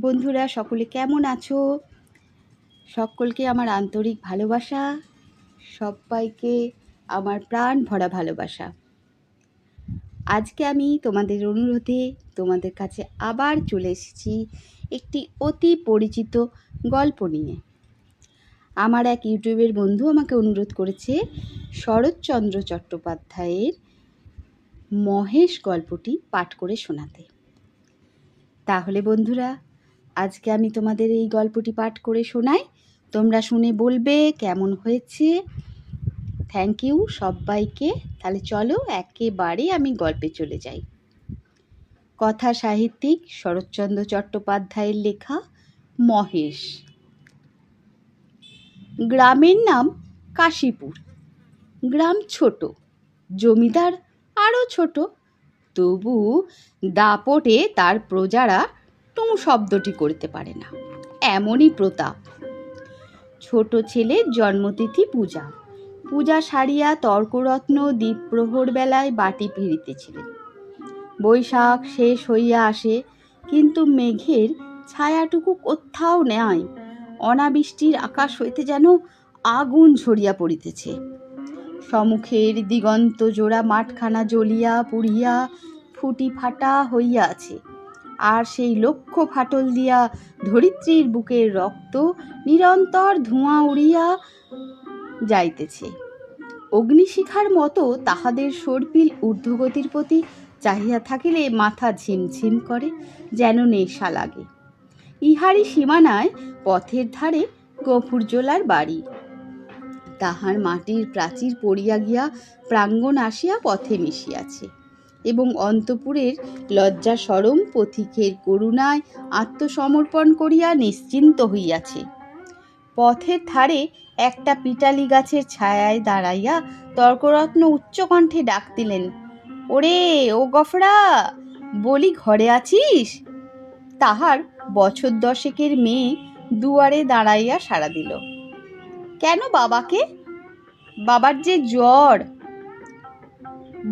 বন্ধুরা, সকলে কেমন আছো? সকলকে আমার আন্তরিক ভালোবাসা, সবাইকে আমার প্রাণ ভরা ভালোবাসা। আজকে আমি তোমাদের অনুরোধে তোমাদের কাছে আবার চলে এসেছি একটি অতি পরিচিত গল্প নিয়ে। আমার এক ইউটিউবের বন্ধু আমাকে অনুরোধ করেছে শরৎচন্দ্র চট্টোপাধ্যায়ের মহেশ গল্পটি পাঠ করে শোনাতে। তাহলে বন্ধুরা আজকে আমি তোমাদের এই গল্পটি পাঠ করে শোনাই। তোমরা শুনে বলবে কেমন হয়েছে। থ্যাংক ইউ সবাইকে। তাহলে চলো একেবারে আমি গল্পে চলে যাই। কথা সাহিত্যিক শরৎচন্দ্র চট্টোপাধ্যায়ের লেখা মহেশ। গ্রামের নাম কাশীপুর। গ্রাম ছোট, জমিদার আরও ছোট। তবু দাপটে তার প্রজারা টুঁ শব্দটি করতে পারে না। এমনই প্রতাপ। ছোট ছেলের জন্মতিথি পূজা। পূজা সারিয়া তর্করত্ন দ্বীপ্রহর বেলায় বাটি ফিরিতেছিলেন বৈশাখ শেষ হইয়া আসে, কিন্তু মেঘের ছায়াটুকু কোথাও নেয় অনাবৃষ্টির আকাশ হইতে যেন আগুন ঝরিয়া পড়িতেছে। সম্মুখের দিগন্ত জোড়া মাঠখানা জ্বলিয়া পুড়িয়া ফুটি ফাটা হইয়া আছে। আর সেই লক্ষ ফাটল দিয়া ধরিত্রীর বুকের রক্ত নিরন্তর ধোঁয়া উড়িয়া যাইতেছে। অগ্নিশিখার মতো তাহাদের সর্পিল ঊর্ধ্বগতির প্রতি চাহিয়া থাকিলে মাথা ঝিমঝিম করে, যেন নেশা লাগে। ইহারই সীমানায় পথের ধারে গফুরজোলার বাড়ি। তাহার মাটির প্রাচীর পড়িয়া গিয়া প্রাঙ্গণ আসিয়া পথে মিশিয়াছে। এবং অন্তপুরের লজ্জা সরম পথিকের করুণায় আত্মসমর্পণ করিয়া নিশ্চিন্ত হইয়াছে। পথের ধারে একটা পিটালি গাছের ছায়ায় দাঁড়াইয়া তর্করত্ন উচ্চকণ্ঠে ডাক দিলেন ওরে, ও গফরা, বলি ঘরে আছিস? তাহার বছর দশেকের মেয়ে দুয়ারে দাঁড়াইয়া সাড়া দিল, কেন বাবাকে? বাবার যে জ্বর।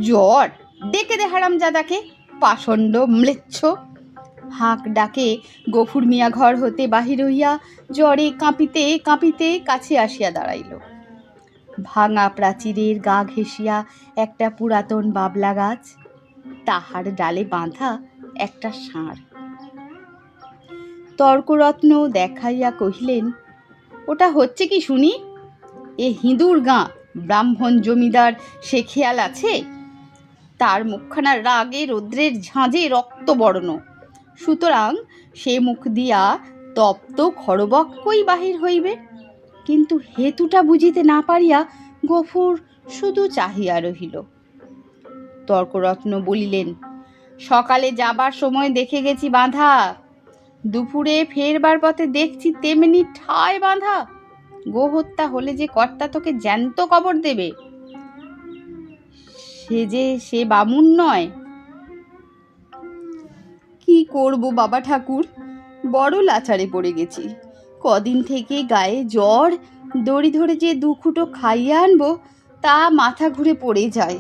জ্বর? ডেকে দে হারামজাদাকে, পাষণ্ড ম্লেচ্ছ হাঁক ডাকে, গফুর মিয়া ঘর হতে বাহির হইয়া জ্বরে কাঁপিতে কাঁপিতে কাছে আসিয়া দাঁড়াইল। ভাঙা প্রাচীরের গা ঘেঁষিয়া একটা পুরাতন বাবলা গাছ, তাহার ডালে বাঁধা একটা ষাঁড়। তর্করত্ন দেখাইয়া কহিলেন, ওটা হচ্ছে কি শুনি? এ হিঁদুর গাঁ, ব্রাহ্মণ জমিদার সে খেয়াল আছে? তার মুখখানা রাগে রৌদ্রের ঝাঁঝে রক্তবর্ণ সুতরাং সে মুখ দিয়া তপ্ত খরবক্ষই বাহির হইবে? কিন্তু হেতুটা বুঝিতে না পারিয়া গফুর শুধু চাহিয়া রহিল। তর্করত্ন বলিলেন, সকালে যাবার সময় দেখে গেছি বাঁধা। দুপুরে ফেরবার পথে দেখছি তেমনি ঠায় বাঁধা। গোহত্যা হলে যে কর্তা তোকে জ্যান্ত কবর দেবে। সে যে সে বামুন নয়। কি করব বাবা ঠাকুর? বড় লাচারে পড়ে গেছি। কদিন থেকে গায়ে জ্বর, দড়ি ধরে যে দুখুটো খাইয়ে আনব, তা মাথা ঘুরে পড়ে যায়।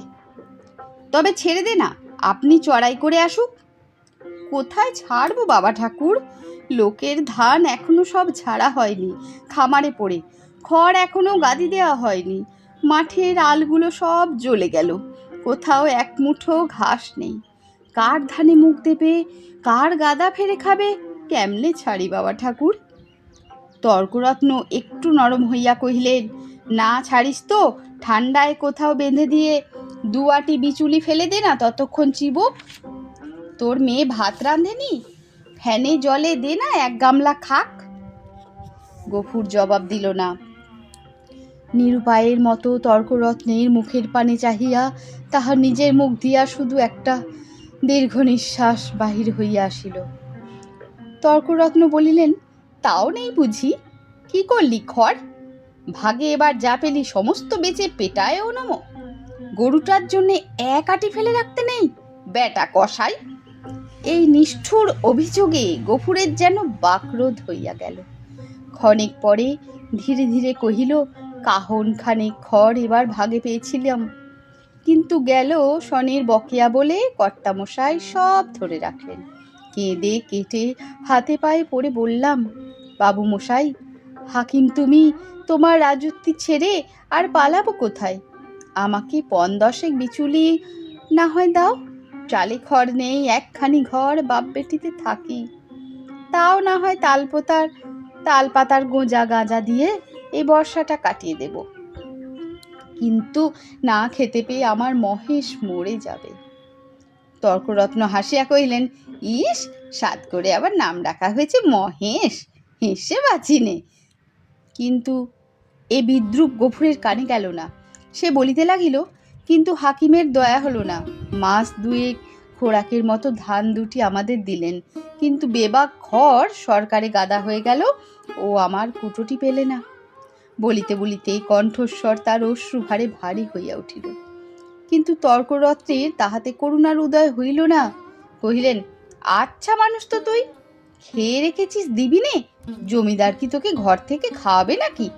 তবে ছেড়ে দে না, আপনি চড়াই করে আসুক। কোথায় ছাড়বো বাবা ঠাকুর? লোকের ধান এখনও সব ঝাড়া হয়নি, খামারে পড়ে। খড় এখনও গাদি দেওয়া হয়নি। মাঠের আলগুলো সব জ্বলে গেল। কোথাও এক মুঠো ঘাস নেই। কার ধানে মুখ দেবে? কার গাদা ফেরে খাবে? কেমনে ছাড়ি বাবা ঠাকুর? তর্করত্ন একটু নরম হইয়া কহিলেন, না ছাড়িস তো ঠান্ডায় কোথাও বেঁধে দিয়ে দুয়াটি বিচুলি ফেলে দে না ততক্ষণ চিবুক তোর মেয়ে ভাত রাঁধেনি? ফ্যানে জলে দে না এক গামলা খাক? গফুর জবাব দিল না। নিরুপায়ের মতো তর্করত্নের মুখের পানে চাহিয়া তাহার নিজের মুখ দিয়া শুধু একটা দীর্ঘ নিঃশ্বাস বাহির হইয়া আসিল। তর্করত্ন বলিলেন, তাও নেই বুঝি, কি করলি খড়? ভাগে এবার যা পেলি সমস্ত বেচে পেটায়ও নম। গরুটার জন্যে এক আটি ফেলে রাখতে নেই বেটা কষাই। এই নিষ্ঠুর অভিযোগে গফুরের যেন বাকরোধ হইয়া গেল। ক্ষণিক পরে ধীরে ধীরে কহিল কাহন খানে খড় এবার ভাগে পেয়েছিলাম। কিন্তু গেল শনির বকেয়া বলে কর্তামশাই সব ধরে রাখলেন। কেঁদে কেটে হাতে পায়ে পড়ে বললাম বাবু মশাই হাকিম তুমি, তোমার রাজত্বি ছেড়ে আর পালাবো কোথায়? আমাকে পন দশেক বিচুলি না হয় দাও। চালে খড় নেই, একখানি ঘর বাপ বেটিতে থাকি। তাও না হয় তালপোতার, তালপাতার গোঁজা গাঁজা দিয়ে এই বর্ষাটা কাটিয়ে দেব। কিন্তু না খেতে পেয়ে আমার মহেশ মরে যাবে। তর্করত্ন হাসিয়া কহিলেন, ইস, সাত করে আবার নাম ডাকা হয়েছে মহেশ, হেসে বাঁচিনে কিন্তু এ বিদ্রুপ গফুরের কানে গেল না। সে বলিতে লাগিল, কিন্তু হাকিমের দয়া হলো না। মাস দুয়েক খোরাকের মতো ধান দুটি আমাদের দিলেন। কিন্তু বেবাক খড় সরকারে গাদা হয়ে গেল, ও আমার কুটোটি পেলে না। বলিতে বলিতেই কণ্ঠস্বর তার অশ্রুভারে ভারী হইয়া উঠিল। কিন্তু তর্করত্নের তাহাতে করুণার উদয় হইল না। কহিলেন আচ্ছা মানুষ তো তুই, খেয়ে রেখেছিস দিবি নে জমিদার কি তোকে ঘর থেকে খাওয়াবে নাকি?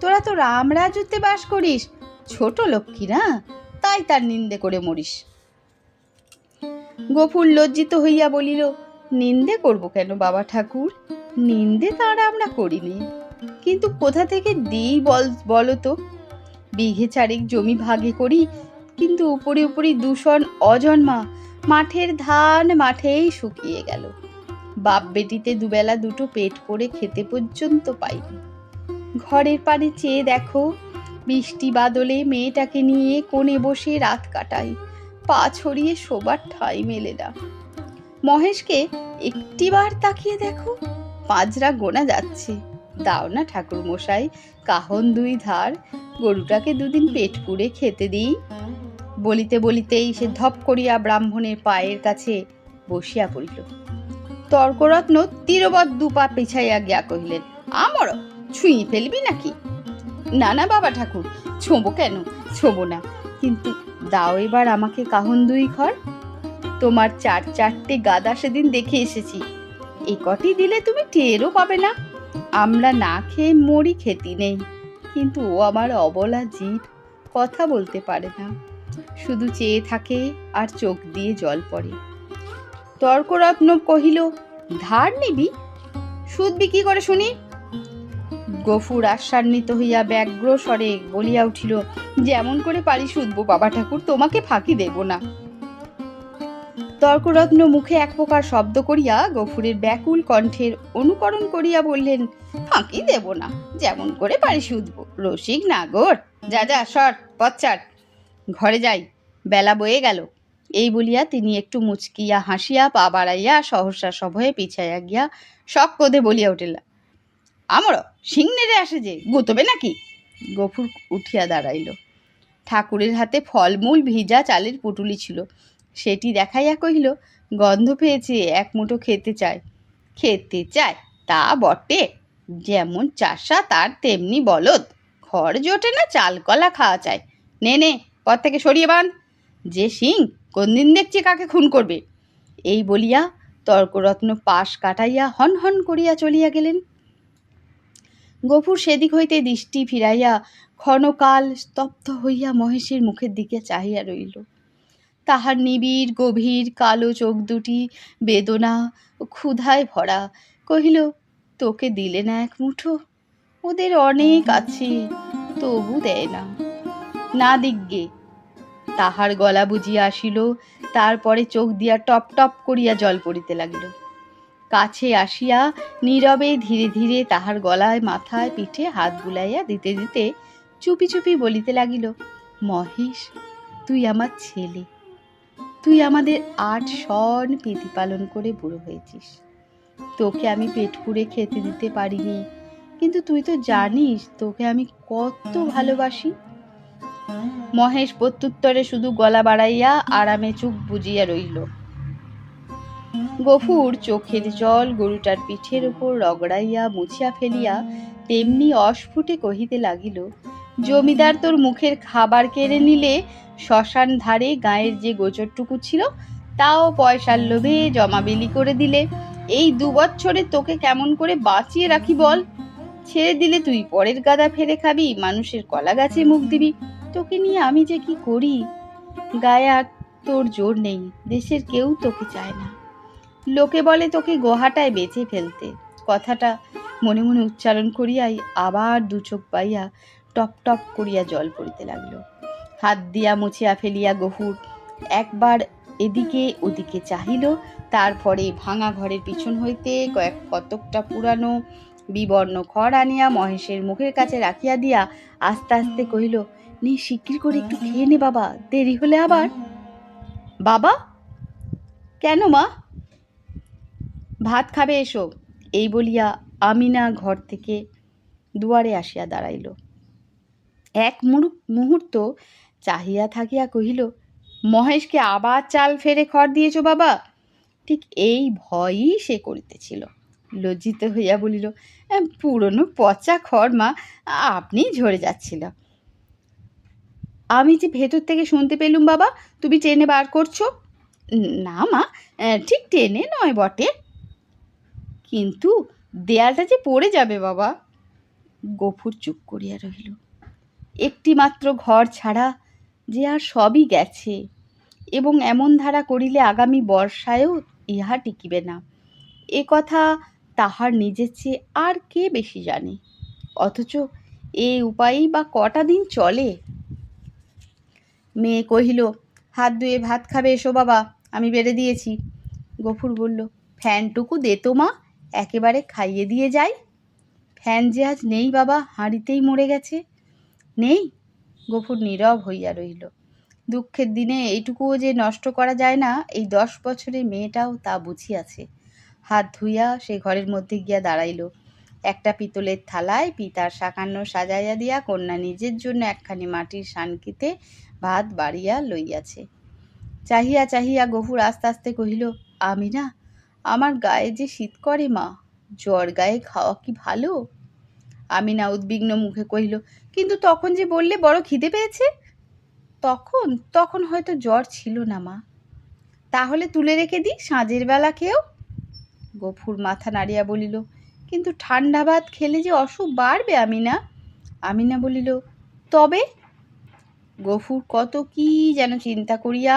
তোরা তো রাম রাজত্বে বাস করিস, ছোট লক্ষ্মী না? তাই তার নিন্দে করে মরিস। গফুর লজ্জিত হইয়া বলিল, নিন্দে করব কেন বাবা ঠাকুর? নিন্দে তার আমরা করিনি। কিন্তু কোথা থেকে দিই বল, বলো তো? বিঘে চারেক জমি ভাগে করি, কিন্তু উপরে উপরে দূষণ অজন্মা। মাঠের ধান মাঠেই শুকিয়ে গেল। বাপ বেটিতে দুবেলা দুটো পেট করে খেতে পর্যন্ত পাইনি। ঘরের পানে চেয়ে দেখো বৃষ্টি বাদলে মেয়েটাকে নিয়ে কোণে বসে রাত কাটাই পা ছড়িয়ে শোবার ঠাঁই মেলে না। মহেশকে একটিবার তাকিয়ে দেখো পাঁচরা গোনা যাচ্ছে। দাও না ঠাকুর মশাই কাহন দুই ধার, গরুটাকে দুদিন পেট পুড়ে খেতে দিই। বলিতে বলিতেই সে ধপ করিয়া ব্রাহ্মণের পায়ের কাছে বসিয়া পড়িল। তর্করত্ন তীরবৎ দুপা পিছাইয়া গিয়া কহিলেন, আমর ছুঁয়ে ফেলবি নাকি? না না, বাবা ঠাকুর, ছোঁবো কেন? ছোঁবো না। কিন্তু দাও এবার আমাকে কাহন দুই ঘর। তোমার চার চারটে গাদা সেদিন দেখে এসেছি। এ কটি দিলে তুমি টেরও পাবে না। আমরা না খেয়ে মরি খেতি নেই। কিন্তু ও আমার অবলা জীব, কথা বলতে পারে না। শুধু চেয়ে থাকে আর চোখ দিয়ে জল পড়ে। তর্করত্ন কহিল, ধার নিবি? সুদ বিক্রি করে শুনি? গফুর আশ্বান্বিত হইয়া ব্যগ্র স্বরে বলিয়া উঠিল, যেমন করে পারি শুধবো বাবা ঠাকুর, তোমাকে ফাঁকি দেব না। তর্করত্ন মুখে এক প্রকার শব্দ করিয়া গফুরের ব্যাকুল কণ্ঠের অনুকরণ করিয়া বললেন, ফাঁকি দেব না, যেমন করে পারি শুধব রসিক নাগর, যা যা, সর পচ্চার ঘরে যাই, বেলা বয়ে গেল এই বলিয়া তিনি একটু মুচকিয়া হাসিয়া, পা বাড়াইয়া সহসা সভয়ে পিছাইয়া গিয়া শখ কোধে বলিয়া উঠিল, আমর সিং নেড়ে আসে যে, গুতবে নাকি গফুর উঠিয়া দাঁড়াইল। ঠাকুরের হাতে ফলমূল, ভিজা চালের পুটুলি ছিল। সেটি দেখাইয়া কহিল, গন্ধ পেয়েছে, এক মুঠো খেতে চায় খেতে চায় তা বটে। যেমন চাষা তার তেমনি বলদ। খড় জোটে না চাল কলা খাওয়া চায় নে নে থেকে সরিয়ে বান যে সিং কোন দিন দেখছি কাকে খুন করবে? এই বলিয়া তর্করত্ন পাশ কাটাইয়া হন হন করিয়া চলিয়া গেলেন। গফুর সেদিক হইতে দৃষ্টি ফিরাইয়া ক্ষণকাল স্তব্ধ হইয়া মহেশের মুখের দিকে চাহিয়া রইল। তাহার নিবিড়, গভীর, কালো চোখ দুটি বেদনা ক্ষুধায় ভরা। কহিল, তোকে দিলে না এক মুঠো? ওদের অনেক আছে, তবু দেয় না। না দিগ্গে। তাহার গলা বুঝিয়া আসিল, তারপরে চোখ দিয়া টপ টপ করিয়া জল পড়িতে লাগিল। কাছে আসিয়া নীরবে ধীরে ধীরে তাহার গলায়, মাথায়, পিঠে হাত বুলাইয়া দিতে দিতে চুপি চুপি বলিতে লাগিল, মহেশ, তুই আমার ছেলে। তুই আমাদের আট সন প্রীতি পালন করে বুড়ো হয়েছিস। তোকে আমি পেট পুড়ে খেতে দিতে পারিনি। কিন্তু তুই তো জানিস তোকে আমি কত ভালোবাসি। মহেশ প্রত্যুত্তরে শুধু গলা বাড়াইয়া আরামে চুপ বুজিয়া রইল। গফুর চোখের জল গরুটার পিঠের উপর রগড়াইয়া মুছিয়া ফেলিয়া তেমনি অস্ফুটে কহিতে লাগিল, জমিদার তোর মুখের খাবার কেড়ে নিলে শ্মশান ধারে গায়ের যে গোচরটুকু ছিল, তাও পয়সার লোভে জমা বিলি করে দিলে। এই দু বছরে তোকে কেমন করে বাঁচিয়ে রাখি বল? ছেড়ে দিলে তুই পরের গাদা ফেরে খাবি, মানুষের কলা গাছে মুখ দিবি। তোকে নিয়ে আমি যে কি করি? গায়ে আর তোর জোর নেই, দেশের কেউ তোকে চায় না। লোকে বলে তোকে গোহাটায় বেঁচে ফেলতে। কথাটা মনে মনে উচ্চারণ করিয়াই আবার দু চোখ পাইয়া টপ টপ করিয়া জল পড়িতে লাগল। হাত দিয়া মুছিয়া ফেলিয়া গহুর একবার এদিকে ওদিকে চাহিল, তারপরে ভাঙা ঘরের পিছন হইতে কয়েক কতকটা পুরানো বিবর্ণ খড় আনিয়া মহেশের মুখের কাছে রাখিয়া দিয়া আস্তে আস্তে কহিল, নে, শিগগির করে একটু খেয়ে নে বাবা, দেরি হলে আবার? বাবা? কেন মা? ভাত খাবে এসো। এই বলিয়া আমিনা ঘর থেকে দুয়ারে আসিয়া দাঁড়াইল। এক মুহূর্ত চাহিয়া থাকিয়া কহিল মহেশকে আবার চাল ফেরে খড় দিয়েছ বাবা? ঠিক এই ভয়ই সে করিতেছিল। লজ্জিত হইয়া বলিল "আহ, পুরনো পচা খড় মা আপনি ঝরে যাচ্ছিল। আমি যে ভেতর থেকে শুনতে পেলুম বাবা তুমি ট্রেনে বার করছ? না মা ঠিক টেনে নয় বটে। কিন্তু দেয়ালটা যে পড়ে যাবে বাবা? গফুর চুপ করিয়া রহিল। একটি মাত্র ঘর ছাড়া যে আর সবই গেছে। এবং এমন ধারা করিলে আগামী বর্ষায়ও ইহা টিকিবে না। এ কথা তাহার নিজের চেয়ে আর কে বেশি জানে? অথচ এই উপায়েই বা কটা দিন চলে? মেয়ে কহিল, হাত ধুয়ে ভাত খাবে এসো বাবা, আমি বেড়ে দিয়েছি। গফুর বলল, ফ্যানটুকু দে তো মা, একেবারে খাইয়ে দিয়ে যাই। ফ্যান যে আজ নেই বাবা, হাঁড়িতেই মরে গেছে। নেই? গফুর নীরব হইয়া রইল দুঃখের দিনে এইটুকুও যে নষ্ট করা যায় না, এই দশ বছরের মেয়েটাও তা বুঝিয়াছে। হাত ধুইয়া সে ঘরের মধ্যে গিয়া দাঁড়াইল। একটা পিতলের থালায় পিতার সাকান্ন সাজাইয়া দিয়া কন্যা নিজের জন্য একখানি মাটির শানকিতে ভাত বাড়িয়া লইয়াছে। চাহিয়া চাহিয়া গফুর আস্তে আস্তে কহিল, আমি না, আমার গায়ে যে শীত করে মা, জ্বর গায়ে খাওয়া কি ভালো? আমি না উদ্বিগ্ন মুখে কহিল, কিন্তু তখন যে বললে বড় খিদে পেয়েছে? তখন তখন হয়তো জ্বর ছিল না মা। তাহলে তুলে রেখে দিই সাঁঝের বেলা খেয়েও? গফুর মাথা নাড়িয়া বলিল, কিন্তু ঠান্ডা ভাত খেলে যে অসুখ বাড়বে আমি না আমি না বলিল, তবে? গফুর কত কি যেন চিন্তা করিয়া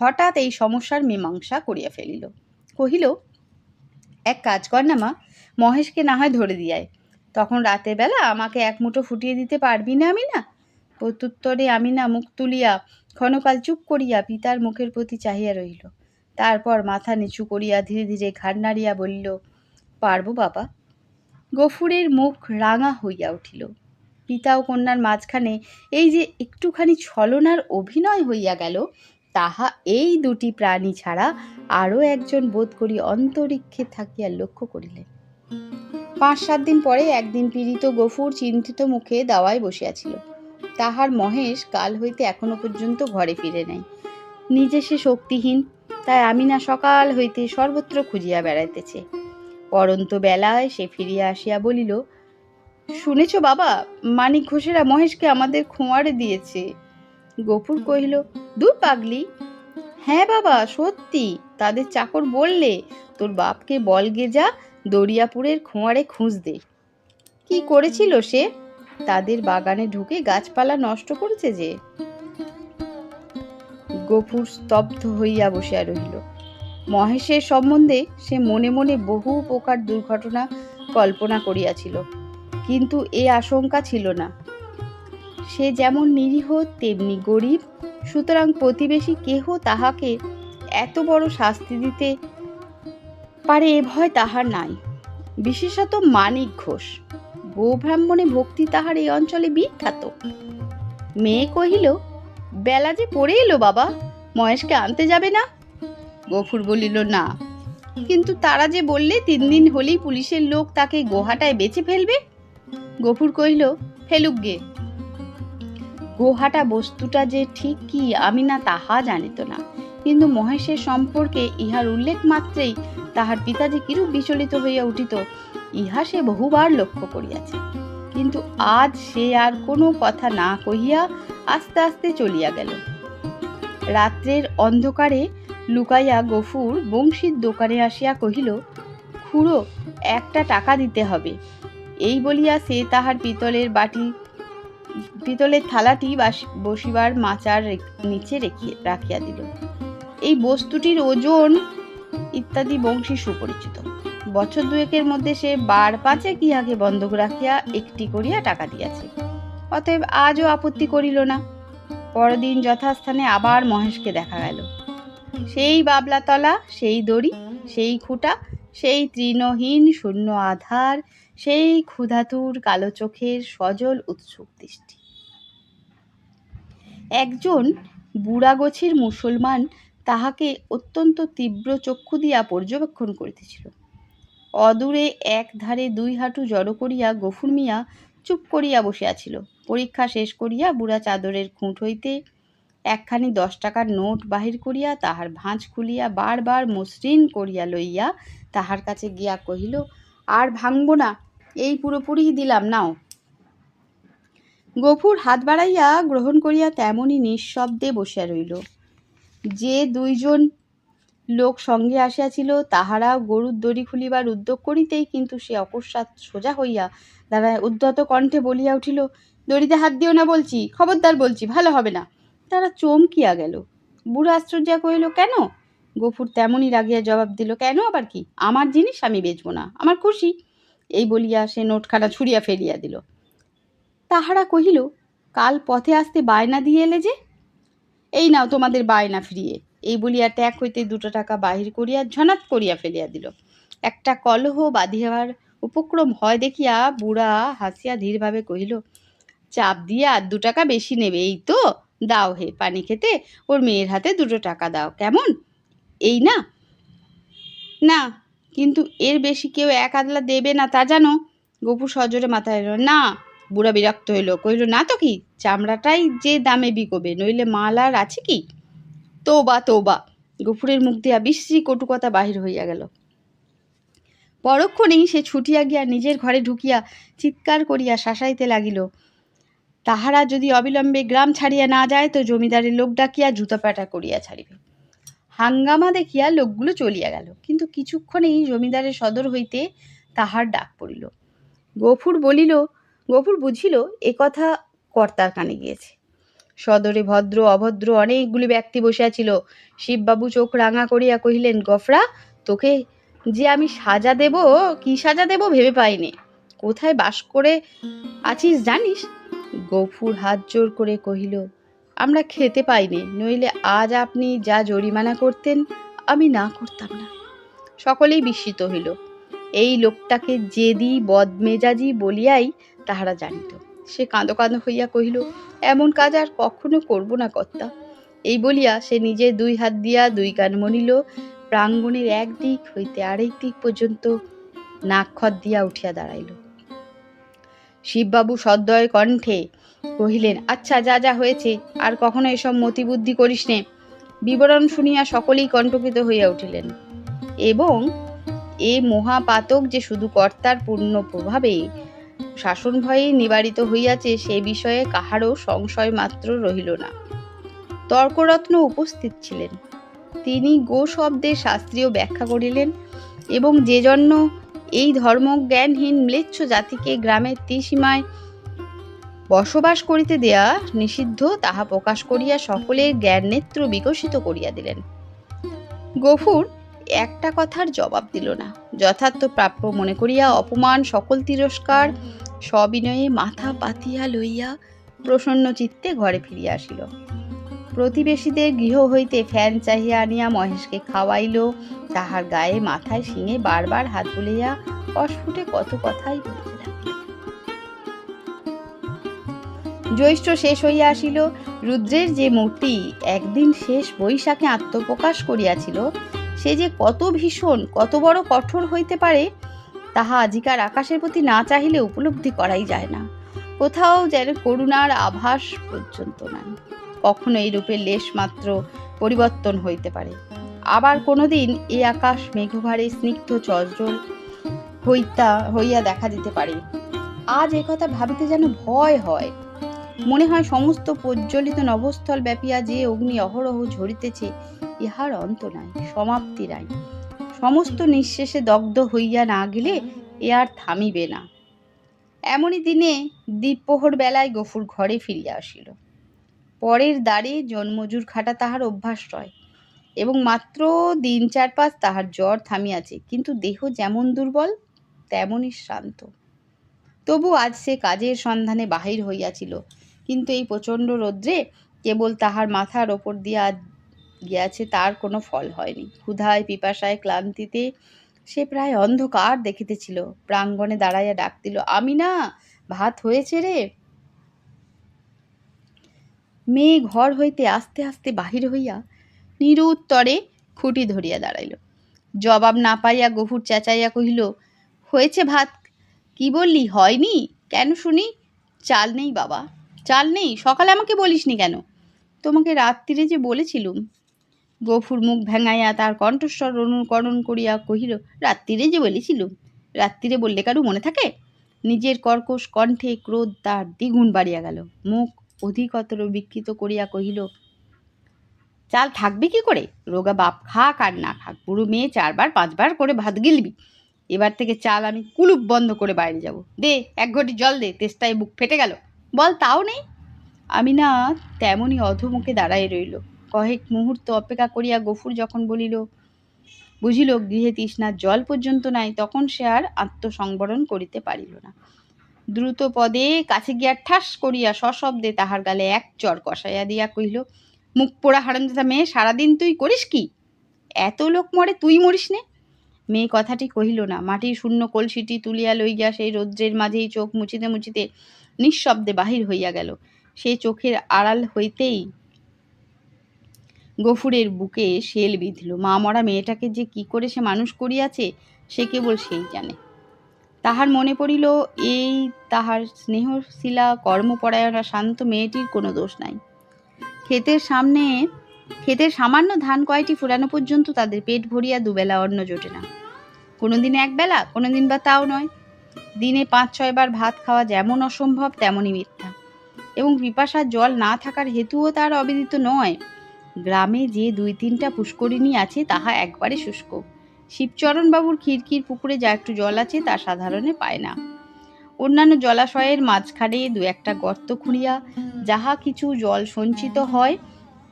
হঠাৎ এই সমস্যার মীমাংসা করিয়া ফেলিল। কহিল, এক কাজ কর না মা, মহেশকে না হয় ধরে দিয়ায় তখন রাতের বেলা আমাকে এক মুঠো ফুটিয়ে দিতে পারবি না আমি না প্রত্যুত্তরে আমি না মুখ তুলিয়া ক্ষণকাল চুপ করিয়া পিতার মুখের প্রতি চাহিয়া রহিল। তারপর মাথা নিচু করিয়া ধীরে ধীরে ঘাড় নাড়িয়া বলিল, পারব বাবা। গফুরের মুখ রাঙা হইয়া উঠিল। পিতা ও কন্যার মাঝখানে এই যে একটুখানি ছলনার অভিনয় হইয়া গেল, তাহা এই দুটি প্রাণী ছাড়া আরও একজন বোধ করি অন্তরিক্ষে থাকিয়া লক্ষ্য করিলেন। পাঁচ সাত দিন পরে একদিন পীড়িত গফুর চিন্তিত মুখে দাওয়ায় বসিয়াছিল। তাহার মহেশ কাল হইতে এখনও পর্যন্ত ঘরে ফিরে নাই। নিজে সে শক্তিহীন, তাই আমি না সকাল হইতে সর্বত্র খুঁজিয়া বেড়াইতেছে। পরন্ত বেলায় সে ফিরিয়া আসিয়া বলিল, শুনেছ বাবা, মানিক ঘোষেরা মহেশকে আমাদের খোঁয়ারে দিয়েছে? গফুর কহিল, দূর পাগলি। হ্যাঁ বাবা, সত্যি, তাদের চাকর বললে তোর বাপকে বলগে যা দরিয়াপুরের খোঁয়ারে খুঁজতে কি করেছিল সে? তাদের বাগানে ঢুকে গাছপালা নষ্ট করেছে যে। গফুর স্তব্ধ হইয়া বসিয়া রহিল। মহেশের সম্বন্ধে সে মনে মনে বহু প্রকার দুর্ঘটনা কল্পনা করিয়াছিল। কিন্তু এ আশঙ্কা ছিল না। সে যেমন নিরীহ, তেমনি গরিব। সুতরাং প্রতিবেশী কেহ তাহাকে এত বড় শাস্তি দিতে পারে এ ভয় তাহার নাই। বিশেষত মানিক ঘোষ গো ব্রাহ্মণে ভক্তি তাহার এই অঞ্চলে বিখ্যাত। মেয়ে কহিল, বেলা যে পড়ে এলো বাবা, মহেশকে আনতে যাবে না? গফুর বলিল, না। কিন্তু তারা যে বললে, তিন দিন হলেই পুলিশের লোক তাকে গোহাটায় বেঁচে ফেলবে? গফুর কহিল, ফেলুক গে। গোহাটা বস্তুটা যে ঠিক কি আমি না তাহা জানিত না। কিন্তু মহেশের সম্পর্কে ইহার উল্লেখ মাত্রেই তাহার পিতা যে কিরূপ বিচলিত হইয়া উঠিত, ইহা সে বহুবার লক্ষ্য করিয়াছে। কিন্তু আজ সে আর কোনো কথা না কহিয়া আস্তে আস্তে চলিয়া গেল। রাত্রের অন্ধকারে লুকাইয়া গফুর বংশীর দোকানে আসিয়া কহিল, খুড়ো, একটা টাকা দিতে হবে। এই বলিয়া সে তাহার পিতলের বাটি, পিতলের থালাটি বাস- বসিবার মাচার নিচে রেখে, রাখিয়া দিল। এই বস্তুটির ওজন ইত্যাদি বংশী সুপরিচিত। বছর দুয়েকের মধ্যে সে বার পাঁচে ইহাকে বন্ধক রাখিয়া একটি করিয়া টাকা দিয়াছে। অতএব আজও আপত্তি করিল না। পরদিন যথাস্থানে আবার মহেশকে দেখা গেল। সেই বাবলাতলা, সেই দড়ি, সেই খুঁটা, সেই তৃণহীন শূন্য আধার, সেই ক্ষুধাতুর কালো চোখের সজল উৎসুক দৃষ্টি। একজন বুড়াগোছের মুসলমান তাহাকে অত্যন্ত তীব্র চক্ষু দিয়া পর্যবেক্ষণ করিতেছিল। অদূরে এক ধারে দুই হাঁটু জড়ো করিয়া গফুর মিয়া চুপ করিয়া বসিয়াছিল। পরীক্ষা শেষ করিয়া বুড়া চাদরের খুঁট হইতে একখানি দশ টাকার নোট বাহির করিয়া তাহার ভাঁজ খুলিয়া বারবার মসৃণ করিয়া লইয়া তাহার কাছে গিয়া কহিল, আর ভাঙব না, এই পুরোপুরি দিলাম, নাও। গফুর হাত বাড়াইয়া গ্রহণ করিয়া তেমনই নিঃশব্দে বসিয়া রইল। যে দুইজন লোক সঙ্গে আসিয়াছিল তাহারা গরুর দড়ি খুলিবার উদ্যোগ করিতেই কিন্তু সে অকস্মাৎ সোজা হইয়া দাঁড়ায় উদ্ধত কণ্ঠে বলিয়া উঠিল, দড়িতে হাত দিও না বলছি, খবরদার বলছি, ভালো হবে না। তারা চমকিয়া গেল। বুড়ো আশ্চর্যা কহিল, কেন? গফুর তেমনই রাগিয়া জবাব দিল, কেন আবার কি? আমার জিনিস আমি বেচবো না, আমার খুশি। এই বলিয়া সে নোটখানা ছুঁড়িয়া ফেলিয়া দিল। তাহারা কহিল, কাল পথে আসতে বায়না দিয়ে এলে যে? এই নাও তোমাদের বায়না ফিরিয়ে। এই বলিয়া ট্যাগ হইতে দুটো টাকা বাহির করিয়া ঝনাত করিয়া ফেলিয়া দিল। একটা কলহ বাঁধিয়ার উপক্রম হয় দেখিয়া বুড়া হাসিয়া ধীরভাবে কহিল, চাপ দিয়ে আর দু টাকা বেশি নেবে, এই তো? দাও হে পানি খেতে, ওর মেয়ের হাতে দুটো টাকা দাও, কেমন? এই না? না, কিন্তু এর বেশি কেউ এক আদলা দেবে না, তা জানো? গপু সজোরে মাথায় এলো, না বুড়া বিরক্ত হইল, কহিল, না তো কি, চামড়াটাই যে দামে বিকোবে, নইলে মাল আর আছে কি? তোবা তোবা, গফুরের মুখ দিয়া বিশ্রী কটুকতা বাহির হইয়া গেল। পরক্ষণেই সে ছুটিয়া গিয়া নিজের ঘরে ঢুকিয়া চিৎকার করিয়া শাসাইতে লাগিল, তাহারা যদি অবিলম্বে গ্রাম ছাড়িয়া না যায়, তো জমিদারের লোক ডাকিয়া জুতা প্যাটা করিয়া ছাড়িবে। হাঙ্গামা দেখিয়া লোকগুলো চলিয়া গেল, কিন্তু কিছুক্ষণেই জমিদারের সদর হইতে তাহার ডাক পড়িল। গফুর বলিল গফুর বুঝিল, এ কথা কর্তার কানে গিয়েছে। সদরে ভদ্র, অভদ্র অনেকগুলি ব্যক্তি বসিয়াছিল শিববাবু চোখ রাঙা করিয়া কহিলেন, গফরা, তোকে যে আমি সাজা দেব, কি সাজা দেব ভেবে পাইনি। কোথায় বাস করে আছিস জানিস? গফুর হাত জোর করে কহিল, আমরা খেতে পাইনি, নইলে আজ আপনি যা জরিমানা করতেন, আমি না করতাম না। সকলেই বিস্মিত হইল। এই লোকটাকে জেদি বদমেজাজি বলিয়াই তাহারা জানিত। সে কাঁদো কাঁদো হইয়া কহিল, এমন কাজ আর কখনো করব না কর্তা। এই বলিয়া সে নিজের দুই হাত দিয়া দুই কান মনিল, প্রাঙ্গণের এক দিক হইতে আরেক দিক পর্যন্ত নাক্ষত দিয়া উঠিয়া দাঁড়াইল। শিববাবু সদ্দয় কণ্ঠে কহিলেন আচ্ছা যা যা হয়েছে, আর কখনো এসব মতিবুদ্ধি করিস নে। বিবরণ শুনিয়া সকলেই কণ্ঠকিত হইয়া উঠিলেন এবং এ মহাপাতক যে শুধু কর্তার পূর্ণ প্রভাবে শাসন ভয়ে নিবারিত হইয়াছে, সে বিষয়ে কাহারও সংশয় মাত্র রহিল না। তর্করত্ন উপস্থিত ছিলেন। তিনি গো শব্দের শাস্ত্রীয় ব্যাখ্যা করিলেন এবং যে জন্য এই ধর্মজ্ঞানহীন ম্লেচ্ছ জাতিকে গ্রামের ত্রিসীমায় বসবাস করিতে দেয়া নিষিদ্ধ, তাহা প্রকাশ করিয়া সকলের জ্ঞান নেত্র বিকশিত করিয়া দিলেন। গফুর একটা কথার জবাব দিল না। যথার্থ প্রাপ্য মনে করিয়া অপমান, সকল তিরস্কার, সবিনয়ে মাথা পাতিয়া লইয়া প্রসন্ন চিত্তে ঘরে ফিরিয়া আসিল। প্রতিবেশীদের গৃহ হইতে ফ্যান চাহিয়া আনিয়া মহেশকে খাওয়াইল। তাহার গায়ে মাথায় শিঙে বারবার হাত বুলিয়া অস্ফুটে কত কথাই জ্যৈষ্ঠ শেষ হইয়া আসিল। রুদ্রের যে মূর্তি একদিন শেষ বৈশাখে আত্মপ্রকাশ করিয়াছিল সে যে কত ভীষণ, কত বড় কঠোর হইতে পারে, তাহা আজিকার আকাশের প্রতি না চাহিলে উপলব্ধি করাই যায় না। কোথাও যেন করুণার আভাস পর্যন্ত নাই। কখনো এই রূপের লেশ মাত্র পরিবর্তন হইতে পারে। আবার কোনোদিন এই আকাশ মেঘভারে স্নিগ্ধ চজ্জল হইতা, হইয়া দেখা দিতে পারে। আজ কথা ভাবিতে যেন ভয় হয়। মনে হয় সমস্ত প্রজ্বলিত নবস্থল ব্যাপিয়া যে অগ্নি অহরহ ঝরিতেছে। ইহার অন্ত নাই, সমাপ্তি নাই। সমস্ত নিঃশেষে দগ্ধ হইয়া না গেলে এ আর থামিবে না। এমনই দিনে দ্বীপপোহর বেলায় গফুর ঘরে ফিরিয়া আসিল। পরের দ্বারে জন্মজুর খাটা তাহার অভ্যাস রয় এবং মাত্র দিন চার পাঁচ তাহার জ্বর থামিয়াছে, কিন্তু দেহ যেমন দুর্বল, তেমনই শ্রান্ত। তবু আজ সে কাজের সন্ধানে বাহির হইয়াছিল, কিন্তু এই প্রচণ্ড রৌদ্রে কেবল তাহার মাথার ওপর দিয়া গিয়াছে, তার কোনো ফল হয়নি। ক্ষুধায়, পিপাসায়, ক্লান্তিতে সে প্রায় অন্ধকার দেখিতেছিল। প্রাঙ্গণে দাঁড়াইয়া ডাক দিল আমি না ভাত হয়েছে রে? মেয়ে ঘর হইতে আস্তে আস্তে বাহির হইয়া নিরুত্তরে খুঁটি ধরিয়া দাঁড়াইল। জবাব না পাইয়া গফুর চেঁচাইয়া কহিল, হয়েছে ভাত? কি বললি? হয়নি? কেন শুনি? চাল নেই বাবা, চাল নেই, সকালে আমাকে বলিসনি কেন? তোমাকে রাত্রিরে যে বলেছিলুম গফুর মুখ ভেঙাইয়া তার কণ্ঠস্বর অনুকরণ করিয়া কহিল, রাত্রিরে যে বলেছিলুম রাত্রিরে বললে কারু মনে থাকে? নিজের কর্কশ কণ্ঠে ক্রোধ তার দ্বিগুণ বাড়িয়া গেল। মুখ অধিকতর বিকৃত করিয়া কহিল, চাল থাকবে কি করে? রোগা বাপ খাক আর না খাক। বুড়ো মেয়ে চারবার পাঁচবার করে ভাত গিলবি। এবার থেকে চাল আমি কুলুপ বন্ধ করে বাইরে যাব। দে, এক ঘটি জল দে, তেষ্টায় বুক ফেটে গেল। বল, তাও নেই? আমি না তেমনই অধমুখে দাঁড়াই রইল। কয়েক মুহূর্ত অপেক্ষা করিয়া গফুর যখন বলিল, বুঝিল গৃহে তৃষ্ণার জল পর্যন্ত নাই, তখন সে আর আত্মসংবরণ করিতে পারিল না। দ্রুত পদে কাছে গিয়া ঠাস করিয়া সশব্দে তাহার গালে এক চর কষাইয়া দিয়া কহিল, মুখ পোড়া হারামজাদা মেয়ে, সারাদিন তুই করিস কি? এত লোক মরে তুই মরিস নে? মেয়ে কথাটি কহিল না, মাটির শূন্য কলসিটি তুলিয়া লইয়া সেই রৌদ্রের মাঝেই চোখ মুছিতে মুছিতে নিঃশব্দে বাহির হইয়া গেল। সেই চোখের আড়াল হইতেই গফুরের বুকে শেল বিঁধল। মা মরা মেয়েটাকে যে কি করে সে মানুষ করিয়াছে, সে কেবল সেই জানে। তাহার মনে পড়িল, এই তাহার স্নেহশীলা, কর্মপরায়ণা শান্ত মেয়েটির কোনো দোষ নাই। ক্ষেতের সামনে, ক্ষেতের সামান্য ধান কয়টি ফুরানো পর্যন্ত তাদের পেট ভরিয়া দুবেলা অন্ন জোটে না। কোনো দিন একবেলা কোনো দিন বা তাও নয়। দিনে পাঁচ ছয়বার ভাত খাওয়া যেমন অসম্ভব, তেমনই মিথ্যা। এবং পিপাসার জল না থাকার হেতুও তার অবিদিত নয়। গ্রামে যে দুই তিনটা পুষ্করিণী আছে, তাহা একবারে শুষ্ক। শিবচরণবাবুর খিড়কির পুকুরে যা একটু জল আছে, তা সাধারণে পায় না। অন্যান্য জলাশয়ের মাঝখানে দু একটা গর্ত খুঁড়িয়া যাহা কিছু জল সঞ্চিত হয়,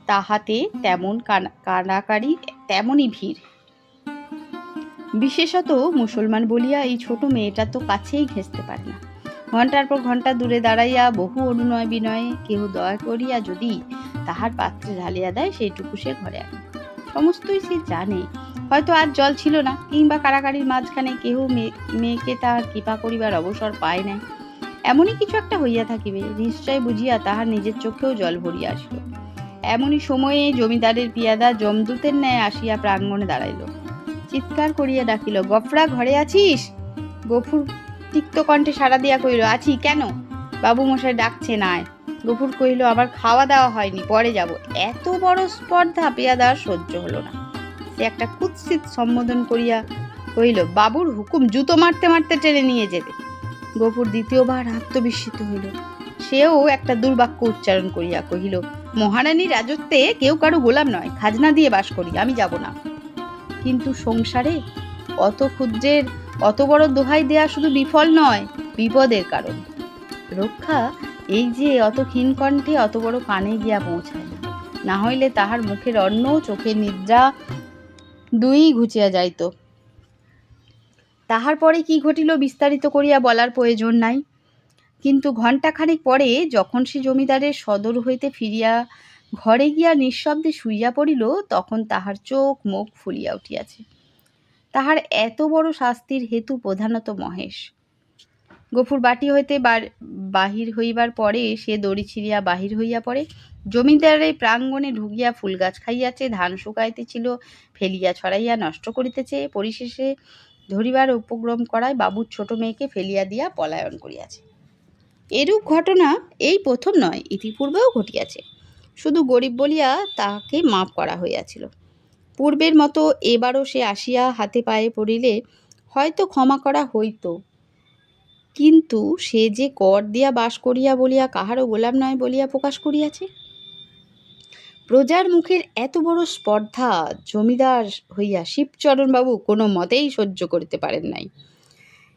তাহাতে তেমন কানা- কানাকারি, তেমনই ভিড়। বিশেষত মুসলমান বলিয়া এই ছোট মেয়েটা তো কাছেই ঘেঁচতে পারে না। ঘণ্টার পর ঘণ্টা দূরে দাঁড়াইয়া বহু অনুনয় বিনয়ে, কেহ দয়া করিয়া যদি তাহার পাত্রে ঢালিয়া দেয়, সেইটুকু সে ঘরে আনে। সমস্তই সে জানে। হয়তো আর জল ছিল না, কিংবা কারাকারির মাঝখানে কেহ মেয়ে- মেয়েকে তাহার কৃপা করিবার অবসর পায় নাই। এমনই কিছু একটা হইয়া থাকিবে, নিশ্চয় বুঝিয়া তাহার নিজের চোখেও জল ভরিয়া আসিল। এমনই সময়ে জমিদারের পিয়াদা জমদূতের ন্যায় আসিয়া প্রাঙ্গণে দাঁড়াইল। চিৎকার করিয়া ডাকিল, গফরা, ঘরে আছিস? গফুর তিক্ত কণ্ঠে সাড়া দিয়া কইল আছি কেন? বাবু মশাই ডাকছে, নাই। গফুর কহিল আমার খাওয়া দাওয়া হয়নি, পরে যাব। এত বড় স্পর্ধা পেয়াদার সহ্য হলো না। সে একটা কুৎসিত সম্বোধন করিয়া কহিল, বাবুর হুকুম জুতো মারতে মারতে টেনে নিয়ে যেতে। গফুর দ্বিতীয়বার আত্মবিস্মিত হইল। সেও একটা দুর্বাক্য উচ্চারণ করিয়া কহিল মহারানীর রাজত্বে কেউ কারও গোলাম নয়, খাজনা দিয়ে বাস করি, আমি যাব না। কিন্তু সংসারে অত ক্ষুদ্রের অত বড় দোহাই দেয়া শুধু বিফল নয়, বিপদের কারণ। রক্ষা, এই যে অত ক্ষীণকণ্ঠে অত বড় কানে গিয়া পৌঁছায় না হইলে তাহার মুখের অন্ন, চোখের নিদ্রা দুই ঘুচিয়া যাইত। তাহার পরে কি ঘটিল বিস্তারিত করিয়া বলার প্রয়োজন নাই। কিন্তু ঘণ্টাখানেক পরে যখন সে জমিদারের সদর হইতে ফিরিয়া ঘরে গিয়া নিঃশব্দে শুইয়া পড়িল, তখন তাহার চোখ মুখ ফুলিয়া উঠিয়াছে। তাহার এত বড় শাস্তির হেতু প্রধানত মহেশ। গফুর বাটি হইতে বাহির হইবার পরে সে দড়ি ছিঁড়িয়া বাহির হইয়া পড়ে। জমিদারের প্রাঙ্গণে ঢুকিয়া ফুল গাছ খাইয়াছে, ধান শুকাইতেছিল, ফেলিয়া ছড়াইয়া নষ্ট করিতেছে। পরিশেষে ধরিবার উপক্রম করায় বাবুর ছোট মেয়েকে ফেলিয়া দিয়া পলায়ন করিয়াছে। এরূপ ঘটনা এই প্রথম নয়, ইতিপূর্বেও ঘটিয়াছে। শুধু গরিব বলিয়া তাহাকে মাপ করা হইয়াছিল। পূর্বের মতো এবারও সে আসিয়া হাতে পায়ে পড়িলে হয়তো ক্ষমা করা হইত। কিন্তু সে যে কর দিয়া বাস করিয়া বলিয়া কাহারও গোলাম নয় বলিয়া প্রকাশ করিয়াছে? প্রজার মুখের এত বড় স্পর্ধা জমিদার হইয়া শিবচরণবাবু কোনো মতেই সহ্য করিতে পারেন নাই।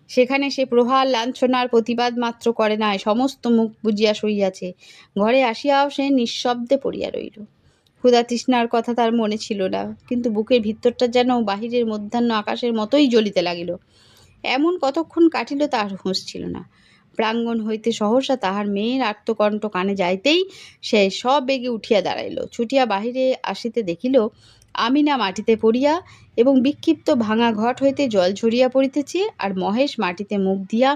সেখানে সে প্রহার, লাঞ্ছনার প্রতিবাদ মাত্র করে নাই, সমস্ত মুখ বুঝিয়া সইয়াছে ঘরে আসিয়াও সে নিঃশব্দে পড়িয়া রইল। ক্ষুধা তৃষ্ণার কথা তার মনে ছিল না, কিন্তু বুকের ভিতরটা যেন বাহিরের মধ্যাহ্ন আকাশের মতোই জ্বলিতে লাগিল। এমন কতক্ষণ কাটিল তার হুঁশ ছিল না। প্রাঙ্গণ হইতে সহসা তাহার মেয়ের আত্মকণ্ঠ কানে যাইতেই সে সব বেগে উঠিয়া দাঁড়াইল। ছুটিয়া বাহিরে আসিতে দেখিল, আমিনা মাটিতে পড়িয়া এবং বিক্ষিপ্ত ভাঙা ঘট হইতে জল ঝরিয়া পড়িতেছে আর মহেশ মাটিতে মুখ দিয়া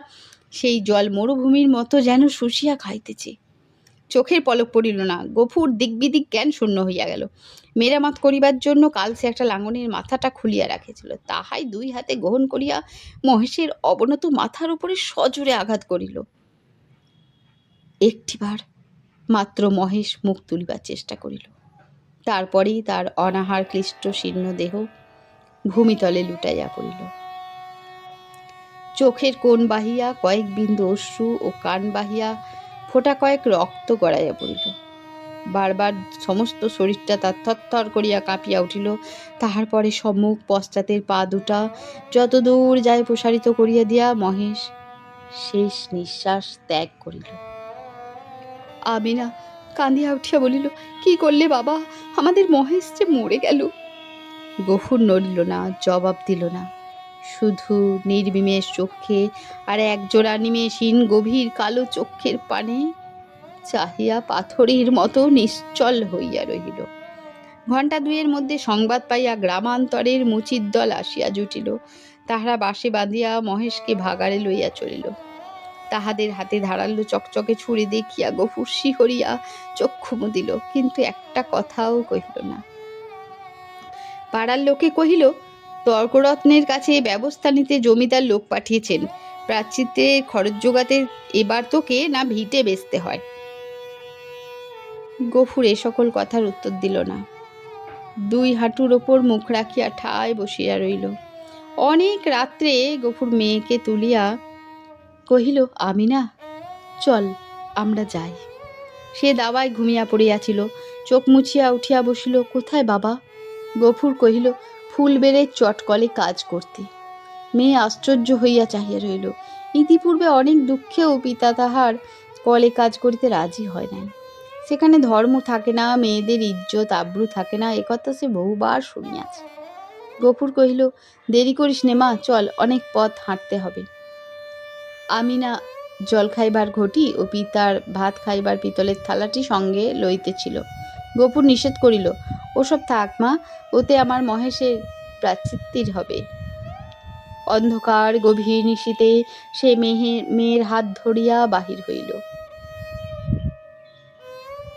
সেই জল মরুভূমির মতো যেন শুষিয়া খাইতেছে। চোখের পলক পড়িল না। গফুর দিকবিদিক জ্ঞান শূন্য হইয়া গেল। মেরামত করিবার জন্য কাল সে একটা লাঙলের মাথাটা খুলিয়া রাখিছিল। তাহাই দুই হাতে গ্রহণ করিয়া মহেশের অবনত মাথার উপরে সজোরে আঘাত করিল। একটিবার মাত্র মহেশ মুখ তুলিবার চেষ্টা করিল। তারপরেই তার অনাহার ক্লিষ্ট শীর্ণ দেহ ভূমিতলে লুটাইয়া পড়িল। চোখের কোণ বাহিয়া কয়েক বিন্দু অশ্রু ও কান বাহিয়া ফোঁটা কয়েক রক্ত গড়াইয়া পড়িল। বারবার সমস্ত শরীরটা তার থরথর করিয়া কাঁপিয়া উঠিল। তাহার পরে সম্মুখ পশ্চাতের পা দুটা যত দূর যায় প্রসারিত করিয়া দিয়া মহেশ শেষ নিঃশ্বাস ত্যাগ করিল। আমিনা কাঁদিয়া উঠিয়া বলিল, কি করলে বাবা? আমাদের মহেশ যে মরে গেল। গফুর নড়িল না, জবাব দিল না। শুধু নির্বিমেষ চক্ষে আর একজোড়া নিমেষহীন গভীর কালো চক্ষের পানে চাহিয়া পাথরের মতো নিশ্চল হইয়া রহিল। ঘণ্টা দুইয়ের মধ্যে সংবাদ পাইয়া গ্রামান্তরের মুচির দল আসিয়া জুটিল। তাহারা বাসে বাঁধিয়া মহেশকে ভাগাড়ে লইয়া চলিল। তাহাদের হাতে ধারালো চকচকে ছুরি দেখিয়া গফুর শিহরিয়া চক্ষু মুদিল, কিন্তু একটা কথাও কহিল না। পাড়ার লোকে কহিল তর্করত্নের কাছে ব্যবস্থা নিতে জমিদার লোক পাঠিয়েছেন। প্রাচ্যিতে খরচ জোগাতে এবার তোকে না ভিটে বেচতে হয়। গফুর এ সকল কথার উত্তর দিল না। দুই হাঁটুর ওপর মুখ রাখিয়া ঠায় বসিয়া রইল। অনেক রাত্রে গফুর মেয়েকে তুলিয়া কহিল আমি না চল, আমরা যাই। সে দাওয়ায় ঘুমিয়া পড়িয়াছিল। চোখ মুছিয়া উঠিয়া বসিল, কোথায় বাবা? গফুর কহিল ফুল বেড়ে চটকলে কাজ করতে। মেয়ে আশ্চর্য হইয়া চাহিয়া রইল ইতিপূর্বে অনেক দুঃখেও পিতা তাহার কলে কাজ করিতে রাজি হয় নাই। সেখানে ধর্ম থাকে না, মেয়েদের ইজ্জত, আব্রু থাকে না, একথা সে বহুবার শুনিয়াছে। গফুর কহিল, দেরি করিস নে মা, চল, অনেক পথ হাঁটতে হবে। আমি না জল খাইবার ঘটি ও পিতার ভাত খাইবার পিতলের থালাটি সঙ্গে লইতেছিল। গপুর নিষেধ করিল, ওসব থাক মা, ওতে আমার মহেশের প্রাচিত্তির হবে। অন্ধকার গভীর নিশীতে সে মেহে, মেয়ের হাত ধরিয়া বাহির হইল।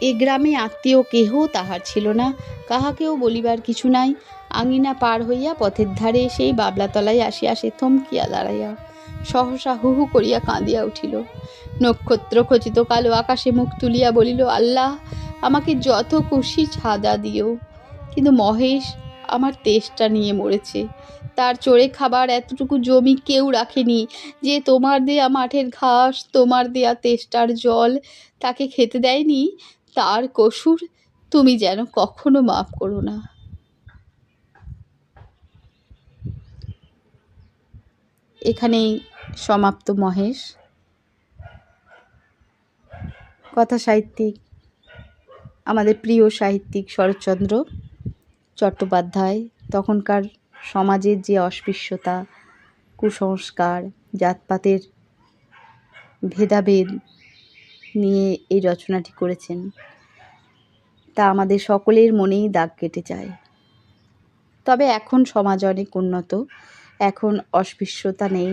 এ গ্রামে আত্মীয় কেহ তাহার ছিল না, কাহাকেও বলিবার কিছু নাই। আঙিনা পার হইয়া পথের ধারে সেই বাবলাতলায় আসিয়া সে থমকিয়া দাঁড়াইয়া সহসা হু হু করিয়া কাঁদিয়া উঠিল। নক্ষত্র খচিত কালো আকাশে মুখ তুলিয়া বলিল, আল্লাহ আমাকে যত খুশি ছাদা দিও। কিন্তু মহেশ আমার তেষ্টা নিয়ে মরেছে। তার চড়ে খাবার এতটুকু জমি কেউ রাখেনি যে তোমার দেয়া মাঠের ঘাস, তোমার দেয়া তেষ্টার জল তাকে খেতে দেয়নি? তার কসুর তুমি যেন কখনো মাফ করো না। এখানেই সমাপ্ত মহেশ। কথা সাহিত্যিক আমাদের প্রিয় সাহিত্যিক শরৎচন্দ্র চট্টোপাধ্যায়, তখনকার সমাজের যে অস্পৃশ্যতা, কুসংস্কার, জাতপাতের ভেদাভেদ নিয়ে এই রচনাটি করেছেন, তা আমাদের সকলের মনেই দাগ কেটে যায়। তবে এখন সমাজ অনেক উন্নত, এখন অস্পৃশ্যতা নেই।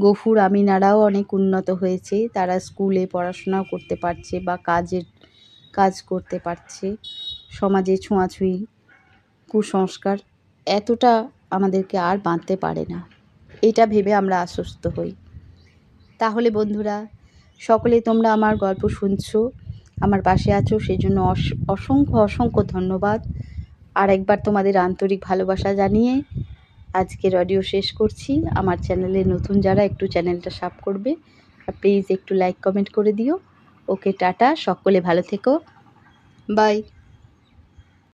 গফুর আমিনারাও অনেক উন্নত হয়েছে, তারা স্কুলে পড়াশোনাও করতে পারছে বা কাজের কাজ করতে পারছে। সমাজে ছোঁয়াছুঁয়ি কুসংস্কার এতটা আমাদেরকে আর বাঁধতে পারে না। এটা ভেবে আমরা আশ্বস্ত হই। তাহলে বন্ধুরা, সকলে তোমরা আমার গল্প শুনছো, আমার পাশে আছো সেই জন্য অসংখ্য অসংখ্য ধন্যবাদ। আর একবার তোমাদের আন্তরিক ভালোবাসা জানিয়ে আজকের অডিও শেষ করছি। আমার চ্যানেলে নতুন যারা একটু চ্যানেলটা সাব করবে প্লিজ একটু লাইক, কমেন্ট করে দিও। ওকে টাটা সকলে ভালো থেকো। বাই।